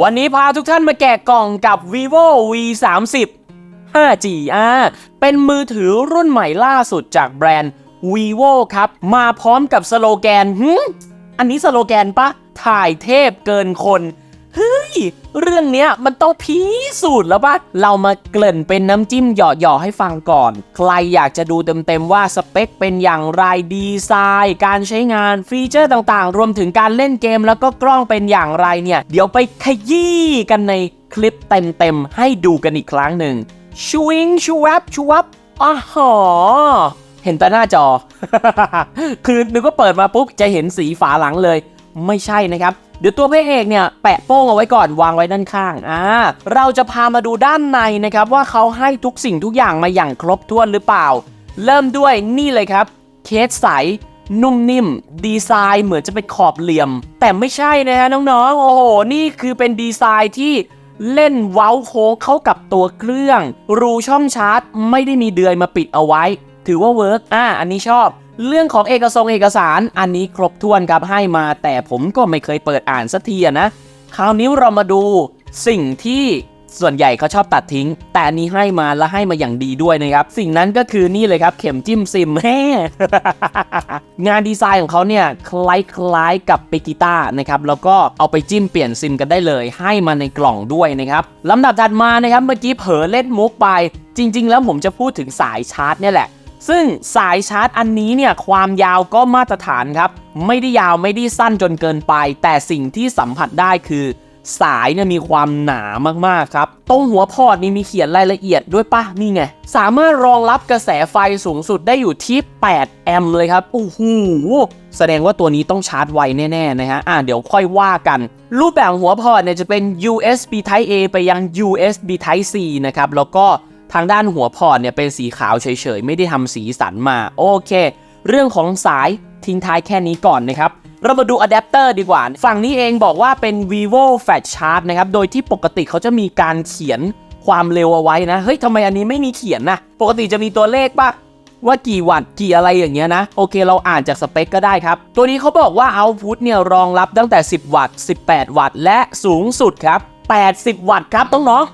วันนี้พาทุกท่านมาแกะกล่องกับ vivo v 3 0 5G อ่าเป็นมือถือรุ่นใหม่ล่าสุดจากแบรนด์ vivo ครับ มาพร้อมกับสโลแกนอันนี้สโลแกนปะถ่ายเทพเกินคน เฮ้ย เรื่องเนี้ยมันต้องพิสูจน์แล้วป่ะ เรามาเกริ่นเป็นน้ำจิ้มหยอๆให้ฟังก่อน ใครอยากจะดูเต็มๆว่าสเปคเป็นอย่างไรดีไซน์ การใช้งานฟีเจอร์ต่างๆ รวมถึงการเล่นเกมแล้วก็กล้องเป็นอย่างไรเนี่ย เดี๋ยวไปขยี้กันในคลิปเต็มๆ ให้ดูกันอีกครั้งหนึ่งชวิงชวับชวับอ้าหอเห็นแต่หน้าจอ คือนึกว่าเปิดมาปุ๊บจะเห็นสีฝาหลังเลย ไม่ใช่นะครับ เดี๋ยวตัวพระเอกเนี่ยแปะโป้งเอาไว้ก่อนวางไว้ด้านข้างอ่าเราจะพามาดูด้านในนะครับว่าเขาให้ทุกสิ่งทุกอย่างมาอย่างครบถ้วนหรือเปล่า เริ่มด้วยนี่เลยครับ เคสใสนุ่มนิ่ม ดีไซน์เหมือนจะเป็นขอบเหลี่ยม แต่ไม่ใช่นะฮะน้องๆ โอ้โห นี่คือเป็นดีไซน์ที่เล่นเว้าโค้งเข้ากับตัวเครื่อง รูช่องชาร์จ ไม่ได้มีเดือยมาปิดเอาไว้ ถือว่าเวิร์กอ่าอันนี้ชอบ เรื่องของเอกสงค์เอกสารอันนี้ครบถ้วนครับให้มา แต่ผมก็ไม่เคยเปิดอ่านสักทีนะ คราวนี้เรามาดูสิ่งที่ส่วนใหญ่เขาชอบตัดทิ้ง แต่นี้ให้มาและให้มาอย่างดีด้วยนะครับ สิ่งนั้นก็คือนี่เลยครับ เข็มจิ้มซิมแฮ่งานดีไซน์ของเขาเนี่ย คล้ายๆกับเปกิต้านะครับ แล้วก็เอาไปจิ้มเปลี่ยนซิมกันได้เลย ให้มาในกล่องด้วยนะครับลำดับถัดมานะครับ เมื่อกี้เผลอเล่นมุกไป จริง ๆ แล้วผมจะพูดถึงสายชาร์จเนี่ยแหละ ซึ่งสายชาร์จอันนี้เนี่ยความยาวก็มาตรฐานครับ ไม่ได้ยาวไม่ได้สั้นจนเกินไป แต่สิ่งที่สัมผัสได้คือ สายเนี่ยมีความหนามากๆครับ ตรงหัวพอร์ตนี่มีเขียนรายละเอียดด้วยปะนี่ไง สามารถรองรับกระแสไฟสูงสุดได้อยู่ที่ 8 แอมป์เลยครับโอ้โหแสดงว่าตัวนี้ต้องชาร์จไวแน่ๆนะฮะอ่าเดี๋ยวค่อยว่ากัน รูปแบบหัวพอร์ตเนี่ยจะเป็น USB Type A ไปยัง USB Type C นะครับแล้วก็ ทางด้านหัวพอร์ตเนี่ยเป็นสีขาวเฉยๆ ไม่ได้ทำสีสันมาโอเค เรื่องของสายทิ้งท้ายแค่นี้ก่อนนะครับ เรามาดูอะแดปเตอร์ดีกว่า ฝั่งนี้เองบอกว่าเป็น vivo fast charge นะครับ โดยที่ปกติเขาจะมีการเขียนความเร็วเอาไว้นะ เฮ้ยทำไมอันนี้ไม่มีเขียนนะ ปกติจะมีตัวเลขปะว่ากี่วัตต์กี่อะไรอย่างเงี้ยนะ โอเคเราอ่านจากสเปคก็ได้ครับ ตัวนี้เขาบอกว่า output เนี่ยรองรับตั้งแต่ 10 วัตต์ 18 วัตต์ และสูงสุดครับ 80 วัตต์ครับต้องเนาะ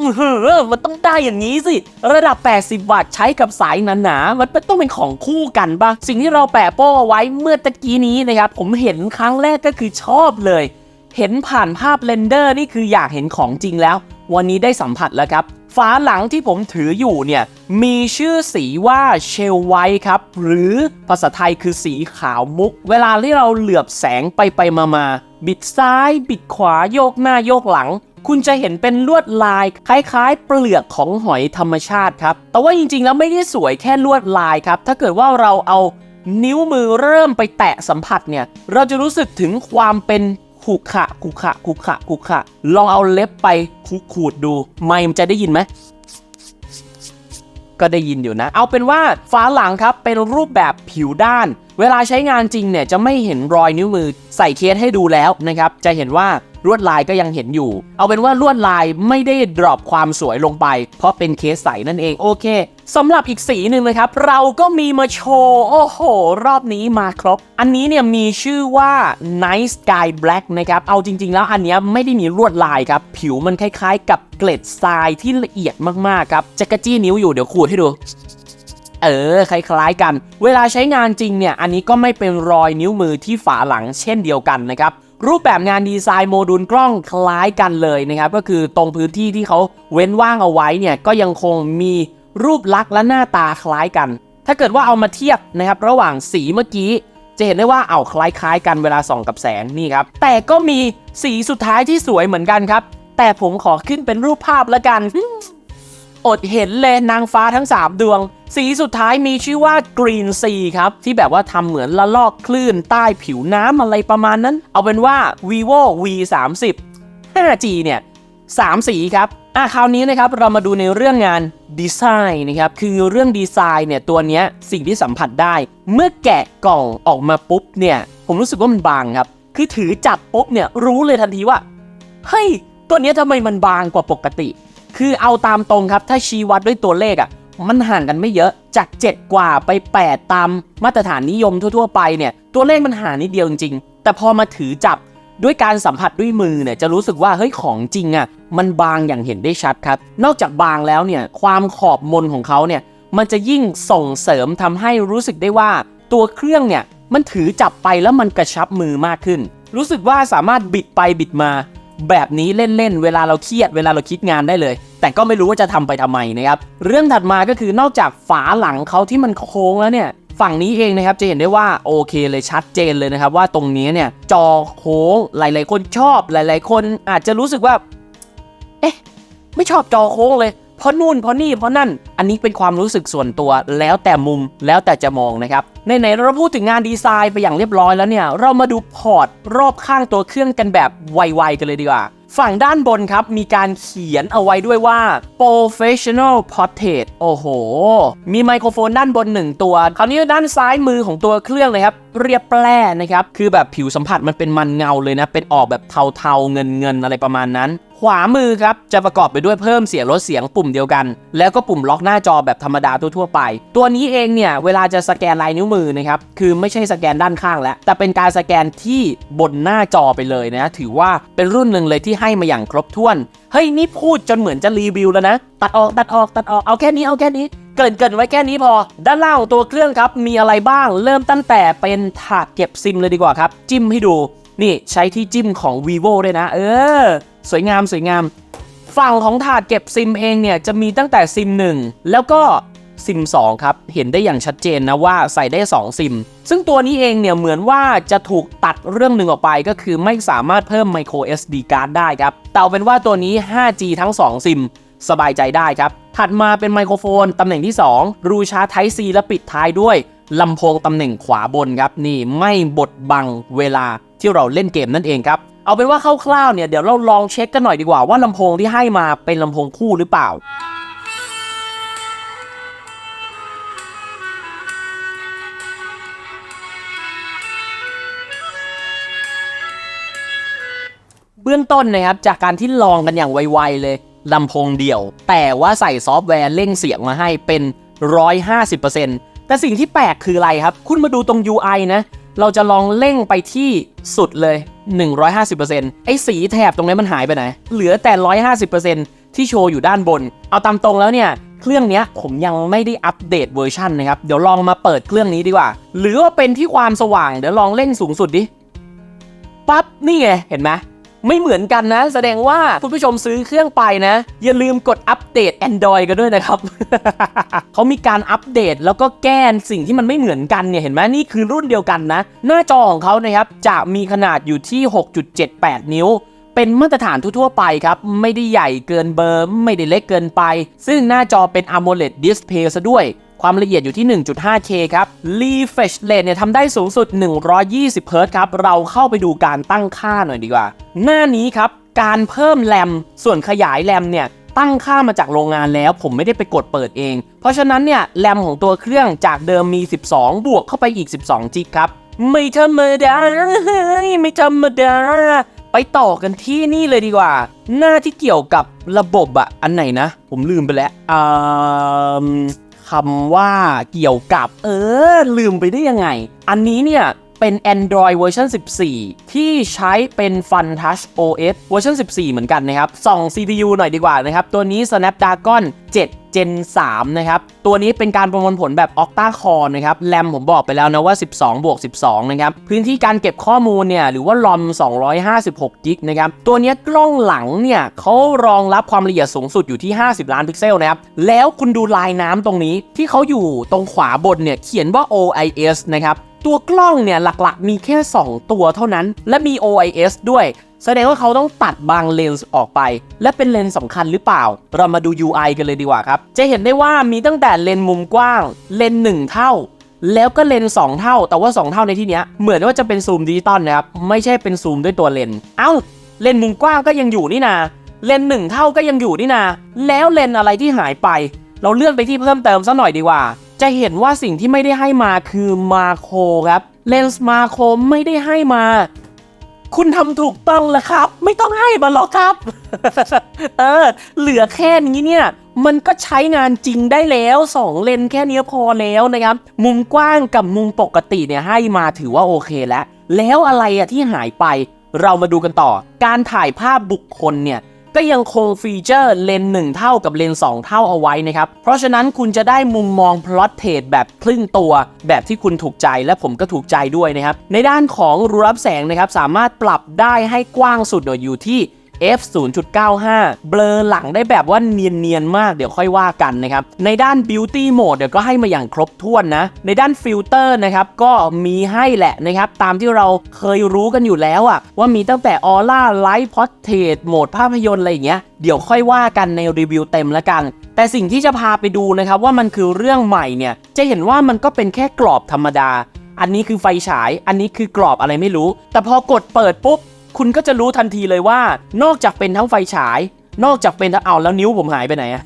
อือหือมันต้องได้อย่างนี้สิ ระดับ 80 วัตต์ใช้กับสายหนาๆมันต้องเป็นของคู่กันปะสิ่งที่เราแปะโป้เอาไว้เมื่อตะกี้นี้นะครับ ผมเห็นครั้งแรกก็คือชอบเลย เห็นผ่านภาพเรนเดอร์นี่คืออยากเห็นของจริงแล้ว วันนี้ได้สัมผัสแล้วครับฝาหลังที่ผมถืออยู่เนี่ย มีชื่อสีว่าเชลไวท์ครับ หรือภาษาไทยคือสีขาวมุก เวลาที่เราเหลือบแสงไปไปมามาบิดซ้าย บิดขวาโยกหน้าโยกหลัง คุณจะเห็นเป็นลวดลายคล้าย ๆ เปลือกของหอยธรรมชาติครับ แต่ว่าจริงๆ แล้วไม่ได้สวยแค่ลวดลายครับ ถ้าเกิดว่าเราเอานิ้วมือเริ่มไปแตะสัมผัสเนี่ย เราจะรู้สึกถึงความเป็นขุขะขุขะขุขะขุขะ ลองเอาเล็บไปขูดดู ไม่มันจะได้ยินไหมก็ได้ยินอยู่นะ เอาเป็นว่าฝาหลังครับเป็นรูปแบบผิวด้าน เวลาใช้งานจริงเนี่ยจะไม่เห็นรอยนิ้วมือใส่เคสให้ดูแล้วนะครับ จะเห็นว่า ลวดลายก็ยังเห็นอยู่ เอาเป็นว่าลวดลายไม่ได้ดรอปความสวยลงไป เพราะเป็นเคสใสนั่นเองโอเคสำหรับอีกสีหนึ่งนะครับ เราก็มีมาโชว์โอ้โห รอบนี้มาครบ อันนี้เนี่ยมีชื่อว่า Night Sky Black นะครับ เอาจริง ๆ แล้วอันนี้ไม่ได้มีลวดลายครับ ผิวมันคล้ายๆ กับเกล็ดทรายที่ละเอียดมากๆครับจะกระจี้นิ้วอยู่เดี๋ยวขูดให้ดูเออ คล้ายๆกัน เวลาใช้งานจริงเนี่ย อันนี้ก็ไม่เป็นรอยนิ้วมือที่ฝาหลังเช่นเดียวกันนะครับ รูปแบบงานดีไซน์โมดูลกล้องคล้ายกันเลยนะครับ ก็คือตรงพื้นที่ที่เขาเว้นว่างเอาไว้เนี่ยก็ยังคงมีรูปลักษณ์และหน้าตาคล้ายกัน ถ้าเกิดว่าเอามาเทียบนะครับระหว่างสีเมื่อกี้ จะเห็นได้ว่าเอาคล้ายๆ กันเวลาส่องกับแสงนี่ครับ แต่ก็มีสีสุดท้ายที่สวยเหมือนกันครับ แต่ผมขอขึ้นเป็นรูปภาพแล้วกัน อดเห็นเลยนางฟ้าทั้ง 3 ดวง สีสุดท้ายมีชื่อว่า Green Sea ครับ ที่แบบว่าทำเหมือนละลอกคลื่นใต้ผิวน้ำอะไรประมาณนั้น เอาเป็นว่า vivo v 3 0 5G เนี่ย3สีครับอะคราวนี้นะครับเรามาดูในเรื่องงานดีไซน์นะครับ คือเรื่องดีไซน์เนี่ยตัวนี้สิ่งที่สัมผัสได้ เมื่อแกะกล่องออกมาปุ๊บเนี่ยผมรู้สึกว่ามันบางครับ คือถือจับปุ๊บเนี่ยรู้เลยทันทีว่า เฮ้ย ตัวนี้ทำไมมันบางกว่าปกติ คือเอาตามตรงครับ ถ้าชี้วัดด้วยตัวเลขอะ่ะ มันห่างกันไม่เยอะจาก 7 กว่าไป 8 ตามมาตรฐานนิยมทั่ว ๆ ไปเนี่ยตัวเลขมันห่างนิดเดียวจริงๆแต่พอมาถือจับด้วยการสัมผัสด้วยมือเนี่ยจะรู้สึกว่าเฮ้ยของจริงอะ่ะมันบางอย่างเห็นได้ชัดครับ นอกจากบางแล้วเนี่ยความขอบมนของเขาเนี่ยมันจะยิ่งส่งเสริมทำให้รู้สึกได้ว่า ตัวเครื่องเนี่ยมันถือจับไปแล้วมันกระชับมือมากขึ้น รู้สึกว่าสามารถบิดไปบิดมา แบบนี้เล่นๆเวลาเราเครียดเวลาเราคิดงานได้เลย แต่ก็ไม่รู้ว่าจะทำไปทำไมนะครับ เรื่องถัดมาก็คือนอกจากฝาหลังเขาที่มันโค้งแล้วเนี่ย ฝั่งนี้เองนะครับจะเห็นได้ว่าโอเคเลยชัดเจนเลยนะครับ ว่าตรงนี้เนี่ยจอโค้งหลายๆ คนชอบหลาย ๆ คนอาจจะรู้สึกว่า เอ๊ะไม่ชอบจอโค้งเลยเพราะนู่นเพราะนี่เพราะนั่น อันนี้เป็นความรู้สึกส่วนตัวแล้วแต่มุมแล้วแต่จะมองนะครับ ในๆเราพูดถึงงานดีไซน์ไปอย่างเรียบร้อยแล้วเนี่ย เรามาดูพอร์ตรอบข้างตัวเครื่องกันแบบไวๆกันเลยดีกว่า ฝั่งด้านบนครับ มีการเขียนเอาไว้ด้วยว่า professional portrait โอ้โห มีไมโครโฟนด้านบนหนึ่งตัว คราวนี้ด้านซ้ายมือของตัวเครื่องเลยครับ เรียบแปร่นะครับ คือแบบผิวสัมผัสมันเป็นมันเงาเลยนะ เป็นออกแบบเทาๆ เงินๆ อะไรประมาณนั้น ขวามือครับ จะประกอบไปด้วยเพิ่มเสียงลดเสียงปุ่มเดียวกัน แล้วก็ปุ่มล็อกหน้าจอแบบธรรมดาทั่วๆไป ตัวนี้เองเนี่ย เวลาจะสแกนลายนิ้วมือนะครับ คือไม่ใช่สแกนด้านข้างแล้ว แต่เป็นการสแกนที่บนหน้าจอไปเลยนะ ถือว่าเป็นรุ่นหนึ่งเลยที่ให้มาอย่างครบถ้วน เฮ้ยนี่พูดจนเหมือนจะรีวิวแล้วนะ ตัดออกตัดออกตัดออกเอาแค่นี้เอาแค่นี้ เกินเกินไว้แค่นี้พอ ด้านล่างของตัวเครื่องครับมีอะไรบ้างเริ่มตั้งแต่เป็นถาดเก็บซิมเลยดีกว่าครับ จิ้มให้ดู นี่ใช้ที่จิ้มของ vivo ด้วยนะ เออ สวยงามสวยงาม ฝั่งของถาดเก็บซิมเองเนี่ยจะมีตั้งแต่ซิม 1 แล้วก็ซิม 2 ครับ เห็นได้อย่างชัดเจนนะว่าใส่ได้ 2 ซิม ซึ่งตัวนี้เองเนี่ยเหมือนว่าจะถูกตัดเรื่องหนึ่งออกไปก็คือไม่สามารถเพิ่ม micro SD card ได้ครับแต่เอาเป็นว่าตัวนี้ 5G ทั้ง 2 ซิม สบายใจได้ครับ ถัดมาเป็นไมโครโฟนตำแหน่งที่ 2 รูชาร์จ Type C และปิดท้ายด้วยลำโพงตำแหน่งขวาบนครับ นี่ไม่บดบังเวลาที่เราเล่นเกมนั่นเองครับ เอาเป็นว่าคร่าวๆเนี่ยเดี๋ยวเราลองเช็คกันหน่อยดีกว่าว่าลำโพงที่ให้มาเป็นลำโพงคู่หรือเปล่าเบื้องต้นนะครับจากการที่ลองกันอย่างไวๆเลย ลำโพงเดี่ยว แต่ว่าใส่ซอฟต์แวร์เร่งเสียงมาให้เป็น 150%แต่สิ่งที่แปลกคืออะไรครับ คุณมาดูตรง UI นะ เราจะลองเร่งไปที่สุดเลย 150%ไอ้สีแถบตรงนี้มันหายไปไหน เหลือแต่ 150%ที่โชว์อยู่ด้านบน เอาตามตรงแล้วเนี่ยเครื่องนี้ผมยังไม่ได้อัปเดตเวอร์ชันนะครับ เดี๋ยวลองมาเปิดเครื่องนี้ดีกว่า หรือว่าเป็นที่ความสว่าง เดี๋ยวลองเร่งสูงสุดดิ ปั๊บ นี่ไง เห็นไหม ไม่เหมือนกันนะ แสดงว่าคุณผู้ชมซื้อเครื่องไปนะ อย่าลืมกดอัปเดต Android กันด้วยนะครับ เขามีการอัปเดตแล้วก็แก้สิ่งที่มันไม่เหมือนกันเนี่ยเห็นไหมนี่คือรุ่นเดียวกันนะ หน้าจอของเขานะครับจะมีขนาดอยู่ที่ 6.78 นิ้วเป็นมาตรฐานทั่วๆไปครับ ไม่ได้ใหญ่เกินเบอร์ ไม่ได้เล็กเกินไป ซึ่งหน้าจอเป็น AMOLED Display ซะด้วย ความละเอียดอยู่ที่ 1.5K ครับ Refresh Rate เนี่ยทำได้สูงสุด 120 Hz ครับ เราเข้าไปดูการตั้งค่าหน่อยดีกว่า หน้านี้ครับ การเพิ่มแรม ส่วนขยายแรมเนี่ยตั้งค่ามาจากโรงงานแล้ว ผมไม่ได้ไปกดเปิดเอง เพราะฉะนั้นเนี่ยแรมของตัวเครื่องจากเดิมมี 12 บวกเข้าไปอีก 12 จิกครับ ไม่ธรรมดาไม่ธรรมดา ไปต่อกันที่นี่เลยดีกว่า หน้าที่เกี่ยวกับระบบอะอันไหนนะ ผมลืมไปแล้วอ่า คำว่าเกี่ยวกับ เออ ลืมไปได้ยังไง อันนี้เนี่ย เป็น Android เวอร์ชัน14 ที่ใช้เป็น Fun Touch OS เวอร์ชัน14 เหมือนกันนะครับ ส่อง CPU หน่อยดีกว่านะครับ ตัวนี้ Snapdragon 7 Gen 3 นะครับ ตัวนี้เป็นการประมวลผลแบบ Octa Core นะครับ แรมผมบอกไปแล้วนะว่า 12 บวก 12 นะครับ พื้นที่การเก็บข้อมูลเนี่ย หรือว่า ROM 256 g b นะครับ ตัวนี้กล้องหลังเนี่ยเขารองรับความละเอียดสูงสุดอยู่ที่ 50 ล้านพิกเซลนะครับ แล้วคุณดูลายน้ำตรงนี้ที่เขาอยู่ตรงขวาบนเนี่ยเขียนว่า OIS นะครับ ตัวกล้องเนี่ยหลักๆ มีแค่ 2 ตัวเท่านั้น และมี OIS ด้วย แสดงว่าเขาต้องตัดบางเลนส์ออกไป และเป็นเลนส์สำคัญหรือเปล่า เรามาดู UI กันเลยดีกว่าครับ จะเห็นได้ว่ามีตั้งแต่เลนส์มุมกว้าง เลนส์1เท่า แล้วก็เลนส์2เท่า แต่ว่า 2 เท่าในที่นี้เหมือนว่าจะเป็นซูมดิจิตอลนะครับ ไม่ใช่เป็นซูมด้วยตัวเลนส์เอ้า เลนส์มุมกว้างก็ยังอยู่นี่นาเลนส์1เท่าก็ยังอยู่นี่นาแล้วเลนส์อะไรที่หายไป เราเลื่อนไปที่เพิ่มเติมซะหน่อยดีกว่า จะเห็นว่าสิ่งที่ไม่ได้ให้มาคือมาโครครับ เลนส์มาโครไม่ได้ให้มา คุณทำถูกต้องแล้วครับ ไม่ต้องให้มาหรอกครับ เออ เหลือแค่นี้เนี่ย มันก็ใช้งานจริงได้แล้ว 2 เลนส์แค่นี้พอแล้วนะครับ มุมกว้างกับมุมปกติเนี่ยให้มาถือว่าโอเคแล้ว แล้วอะไรอะที่หายไป เรามาดูกันต่อ การถ่ายภาพบุคคลเนี่ย ก็ยังคงฟีเจอร์เลนส์1เท่ากับเลนส์2เท่าเอาไว้นะครับ เพราะฉะนั้นคุณจะได้มุมมองพลอตเทรดแบบครึ่งตัว แบบที่คุณถูกใจและผมก็ถูกใจด้วยนะครับ ในด้านของรูรับแสงนะครับสามารถปรับได้ให้กว้างสุดอยู่ที่ f 0.95 เบลอหลังได้แบบว่าเนียนๆมากเดี๋ยวค่อยว่ากันนะครับ ในด้าน Beauty Mode เดี๋ยวก็ให้มาอย่างครบถ้วนนะ ในด้านฟิลเตอร์นะครับ ก็มีให้แหละนะครับ ตามที่เราเคยรู้กันอยู่แล้วอะว่ามีตั้งแต่ Aura Light Portrait โหมดภาพยนตร์อะไรอย่างเงี้ยเดี๋ยวค่อยว่ากันในรีวิวเต็มล้วกัน แต่สิ่งที่จะพาไปดูนะครับว่ามันคือเรื่องใหม่เนี่ยจะเห็นว่ามันก็เป็นแค่กรอบธรรมดา อันนี้คือไฟฉาย อันนี้คือกรอบอะไรไม่รู้ แต่พอกดเปิดปุ๊บ คุณก็จะรู้ทันทีเลยว่า นอกจากเป็นทั้งไฟฉาย นอกจากเป็นทั้งเอาแล้วนิ้วผมหายไปไหนอะ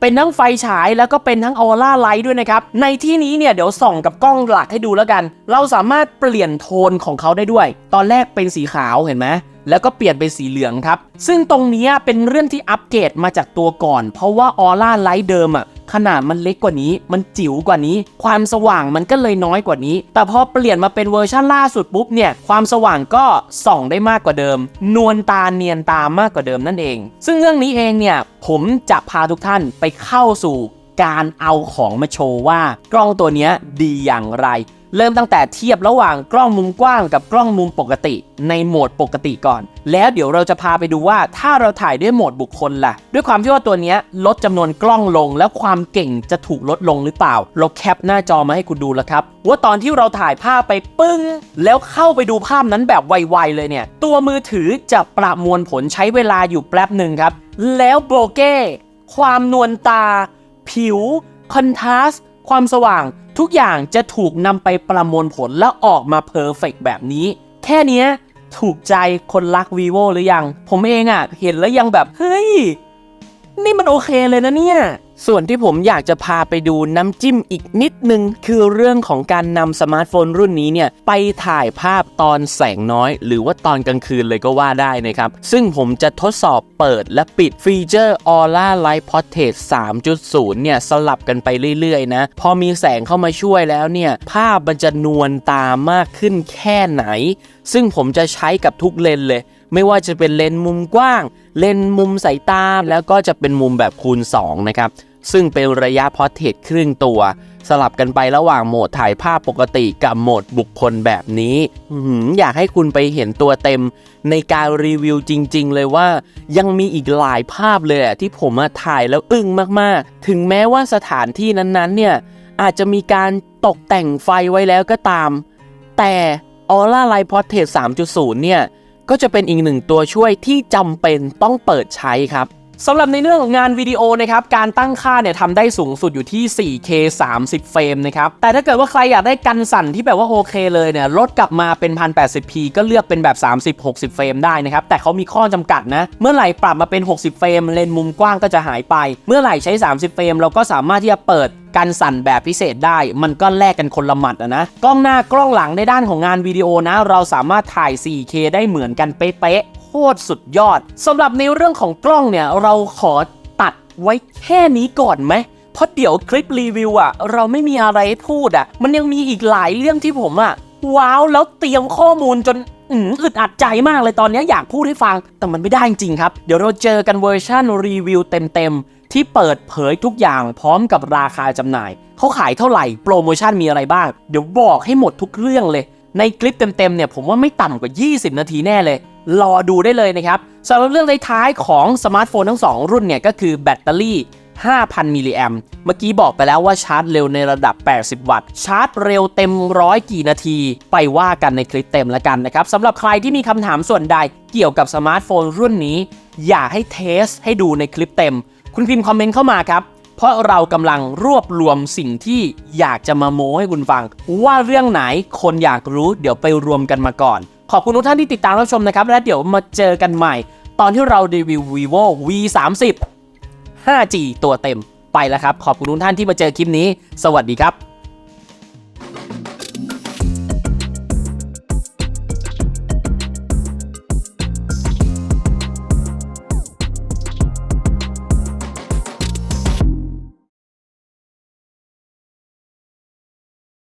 เป็นทั้งไฟฉายแล้วก็เป็นทั้งออร่าไลท์ด้วยนะครับ ในที่นี้เนี่ยเดี๋ยวส่องกับกล้องหลักให้ดูแล้วกัน เราสามารถเปลี่ยนโทนของเขาได้ด้วย ตอนแรกเป็นสีขาวเห็นไหมแล้วก็เปลี่ยนเป็นสีเหลืองครับ ซึ่งตรงนี้เป็นเรื่องที่อัปเกรดมาจากตัวก่อน เพราะว่าออร่าไลท์เดิมอะ ขนาดมันเล็กกว่านี้ มันจิ๋วกว่านี้ ความสว่างมันก็เลยน้อยกว่านี้ แต่พอเปลี่ยนมาเป็นเวอร์ชันล่าสุดปุ๊บเนี่ยความสว่างก็ส่องได้มากกว่าเดิม นวลตาเนียนตามากกว่าเดิมนั่นเอง ซึ่งเรื่องนี้เองเนี่ยผมจะพาทุกท่านไปเข้าสู่การเอาของมาโชว์ว่ากล้องตัวนี้ดีอย่างไร เริ่มตั้งแต่เทียบระหว่างกล้องมุมกว้างกับกล้องมุมปกติ ในโหมดปกติก่อน แล้วเดี๋ยวเราจะพาไปดูว่าถ้าเราถ่ายด้วยโหมดบุคคลล่ะ ด้วยความที่ว่าตัวนี้ลดจำนวนกล้องลง แล้วความเก่งจะถูกลดลงหรือเปล่า เราแคปหน้าจอมาให้คุณดูแล้วครับ ว่าตอนที่เราถ่ายภาพไปปึ้ง แล้วเข้าไปดูภาพนั้นแบบไวๆเลยเนี่ย ตัวมือถือจะประมวลผลใช้เวลาอยู่แป๊บหนึ่งครับ แล้วโบเก้ความนวลตา ผิวคอนทราสต์ความสว่าง ทุกอย่างจะถูกนำไปประมวลผลแล้วออกมาเพอร์เฟกแบบนี้ แค่นี้ถูกใจคนรัก vivo หรือยัง ผมเองอะ่ะ เห็นแล้วยังแบบ เฮ้ย นี่มันโอเคเลยนะเนี่ย ส่วนที่ผมอยากจะพาไปดูน้ำจิ้มอีกนิดนึง คือเรื่องของการนำสมาร์ทโฟนรุ่นนี้เนี่ย ไปถ่ายภาพตอนแสงน้อย หรือว่าตอนกลางคืนเลยก็ว่าได้นะครับ ซึ่งผมจะทดสอบเปิดและปิดฟีเจอร์ Aura Light Portrait 3.0 เนี่ย สลับกันไปเรื่อยๆนะ พอมีแสงเข้ามาช่วยแล้วเนี่ย ภาพมันจะนวลตามากขึ้นแค่ไหน ซึ่งผมจะใช้กับทุกเลนเลยไม่ว่าจะเป็นเลนส์มุมกว้าง เลนส์มุมสายตาแล้วก็จะเป็นมุมแบบคูณ 2 นะครับ ซึ่งเป็นระยะพอร์เทรตครึ่งตัว สลับกันไประหว่างโหมดถ่ายภาพปกติกับโหมดบุคคลแบบนี้อยากให้คุณไปเห็นตัวเต็ม ในการรีวิวจริง ๆ เลยว่า ยังมีอีกหลายภาพเลยที่ผมอะถ่ายแล้วอึ้งมากๆ ถึงแม้ว่าสถานที่นั้นๆ เนี่ยอาจจะมีการตกแต่งไฟไว้แล้วก็ตาม แต่ Aura Light Portrait 3.0 เนี่ยก็จะเป็นอีกหนึ่งตัวช่วยที่จำเป็นต้องเปิดใช้ครับ สำหรับในเรื่องของงานวิดีโอนะครับการตั้งค่าเนี่ยทำได้สูงสุดอยู่ที่ 4K 30 เฟรมนะครับแต่ถ้าเกิดว่าใครอยากได้กันสั่นที่แบบว่าโอเคเลยเนี่ยลดกลับมาเป็น 1080p ก็เลือกเป็นแบบ 30-60 เฟรมได้นะครับแต่เขามีข้อจำกัดนะ เมื่อไหร่ปรับมาเป็น 60 เฟรมเลนมุมกว้างก็จะหายไป เมื่อไหร่ใช้ 30 เฟรมเราก็สามารถที่จะเปิดกันสั่นแบบพิเศษได้ มันก็แลกกันคนละหมัดนะ กล้องหน้ากล้องหลังในด้านของงานวิดีโอนะ เราสามารถถ่าย 4K ได้เหมือนกันเป๊ะๆ ตรสุดยอดสำหรับในเรื่องของกล้องเนี่ยเราขอตัดไว้แค่นี้ก่อนไหมเพราะเดี๋ยวคลิปรีวิวอะเราไม่มีอะไรให้พูดอะมันยังมีอีกหลายเรื่องที่ผมอะว้าวแล้วเตรียมข้อมูลจนอืมอึดอัดใจมากเลยตอนนี้อยากพูดให้ฟัง แต่มันไม่ได้จริงครับ เดี๋ยวเราเจอกันเวอร์ชันรีวิวเต็มๆ ที่เปิดเผยทุกอย่างพร้อมกับราคาจำหน่าย เขาขายเท่าไหร่ โปรโมชั่นมีอะไรบ้าง เดี๋ยวบอกให้หมดทุกเรื่องเลย ในคลิปเต็มๆเนี่ยผมว่าไม่ต่ำกว่า 20 นาทีแน่เลย รอดูได้เลยนะครับสำหรับเรื่องท้ายๆของสมาร์ทโฟนทั้ง 2 รุ่นเนี่ยก็คือแบตเตอรี่ 5,000 มิลลิแอมเมื่อกี้บอกไปแล้วว่าชาร์จเร็วในระดับ 80 วัตต์ ชาร์จเร็วเต็มร้อยกี่นาที ไปว่ากันในคลิปเต็มแล้วกันนะครับสำหรับใครที่มีคำถามส่วนใดเกี่ยวกับสมาร์ทโฟนรุ่นนี้ อย่าให้เทสให้ดูในคลิปเต็ม คุณพิมพ์คอมเมนต์เข้ามาครับ ราะเรากำลังรวบรวมสิ่งที่อยากจะมาโม้ให้คุณฟัง ว่าเรื่องไหนคนอยากรู้เดี๋ยวไปรวมกันมาก่อน ขอบคุณทุกท่านที่ติดตามรับชมนะครับ และเดี๋ยวมาเจอกันใหม่ ตอนที่เรารีวิว vivo v 3 0 5G ตัวเต็มไปแล้วครับ ขอบคุณทุกท่านที่มาเจอคลิปนี้ สวัสดีครับ